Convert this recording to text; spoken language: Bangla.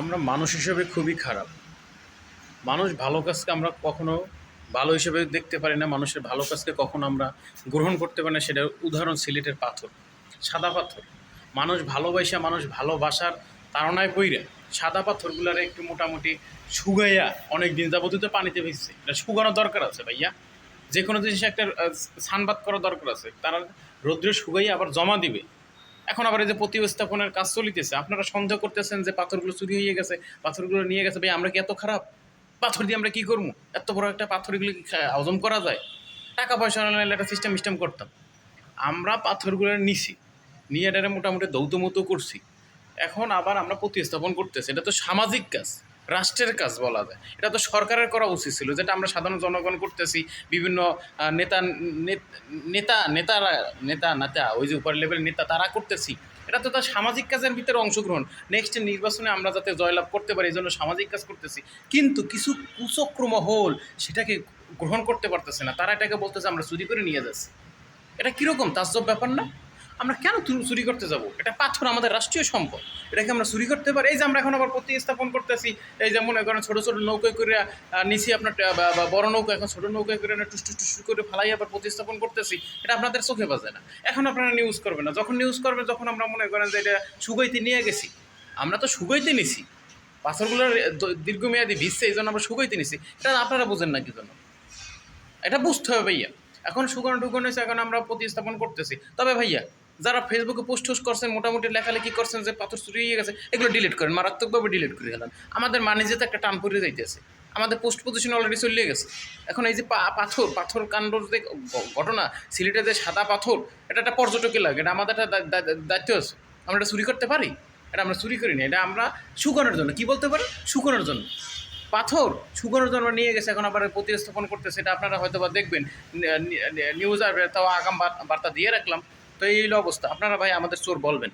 আমরা মানুষ হিসেবে খুবই খারাপ। মানুষ ভালো কাজকে আমরা কখনো ভালো হিসেবে দেখতে পারি না, মানুষের ভালো কাজকে কখনো আমরা গ্রহণ করতে পারি না সেটার উদাহরণ সিলেটের পাথর, সাদা পাথর। মানুষ ভালোবাসা, মানুষ ভালোবাসার তাড়নায় পইরে সাদা পাথরগুলার একটু মোটামুটি শুগাইয়া অনেক দিন যাবতীয় তো পানিতে ভেসছে এটা শুকানোর দরকার আছে ভাইয়া। যে কোনো জিনিসে একটা সানবাদ করার দরকার আছে। তারা রৌদ্রে শুকাইয়া আবার জমা দিবে। এখন আবার এই যে প্রতিস্থাপনের কাজ চলিতেছে, আপনারা সন্দেহ করতেছেন যে পাথরগুলো চুরি হয়ে গেছে, পাথরগুলো নিয়ে গেছে, ভাই, আমরা কি এত খারাপ? পাথর দিয়ে আমরা কী করব? এত বড় একটা পাথরগুলি হজম করা যায়? টাকা পয়সা নাহলে একটা সিস্টেম সিস্টেম করতাম। আমরা পাথরগুলো নিছি, নিয়ে এটা মোটামুটি দৌতমতো করছি। এখন আবার আমরা প্রতিস্থাপন করতেছি, এটা তো সামাজিক কাজ। রাষ্ট্রের কাজ বলা যায়। এটা তো সরকারের করা উচিত ছিল, যেটা আমরা সাধারণ জনগণ করতেছি, বিভিন্ন নেতা নেতা নেতারা, নেতা নেতা, ওই যে উপর লেভেল নেতা, তারা করতেছি। এটা তো তার সামাজিক কাজের ভিতরে অংশগ্রহণ। নেক্সট নির্বাচনে আমরা যাতে জয়লাভ করতে পারি, এই জন্য সামাজিক কাজ করতেছি। কিন্তু কিছু কুচক্রম হল সেটাকে গ্রহণ করতে পারতেছে না। তারা এটাকে বলতেছে, আমরা চুরি করে নিয়ে যাচ্ছি। এটা কীরকম? তাজ্জব ব্যাপার না? আমরা কেন চুরি- করতে যাব? এটা পাথর আমাদের রাষ্ট্রীয় সম্পদ। এটাকে আমরা চুরি করতে পারি। এই যে আমরা এখন আবার প্রতিস্থাপন করতেছি, এই যে মনে করেন ছোটো ছোটো নৌকায় করে নিচে আপনার বড় নৌকা, এখন ছোটো নৌকায় করে টুস টুস করে ফালাই আবার প্রতিস্থাপন করতেছি, এটা আপনাদের চোখে বাজে না। এখন আপনারা নিউজ করবেন না। যখন নিউজ করবেন, যখন আমরা মনে করেন যে এটা সুগাইতে নিয়ে গেছি, আমরা তো সুগাইতে নিছি। পাথরগুলোর দীর্ঘমেয়াদী ভিজছে এই জন্য আমরা সুগাইতে নিছি। এটা আপনারা বোঝেন না কি জন্য? এটা বুঝতে হবে ভাইয়া। এখন সুগন টুগন হয়েছে, এখন আমরা প্রতিস্থাপন করতেছি। তবে ভাইয়া যারা ফেসবুকে পোস্ট টোস্ট করছেন মোটামুটি লেখালেখি করছেন যে পাথর চুরি হয়ে গেছে, এগুলো ডিলিট করেন, মারাত্মকভাবে ডিলিট করে গেলেন আমাদের মানিজে তো একটা টান পড়ে যাইতেছে। আমাদের পোস্ট পজিশন অলরেডি চলে গেছে। এখন এই যে পাথর পাথর কাণ্ডর যে ঘটনা, সিলেটে যে সাদা পাথর, এটা একটা পর্যটকের লাগে, এটা আমাদের একটা দায়িত্ব আছে। আমরা এটা চুরি করতে পারি? এটা আমরা চুরি করি না, এটা আমরা শুকানোর জন্য। কি বলতে পারি শুকানোর জন্য। পাথর শুকনোর জন্য নিয়ে গেছে, এখন আবার প্রতিস্থাপন করতে সেটা আপনারা হয়তো বা দেখবেন নিউজ আসবে তাও আগাম বার্তা দিয়ে রাখলাম। তো এই হলো অবস্থা। আপনারা ভাই আমাদের চোর বলবেন।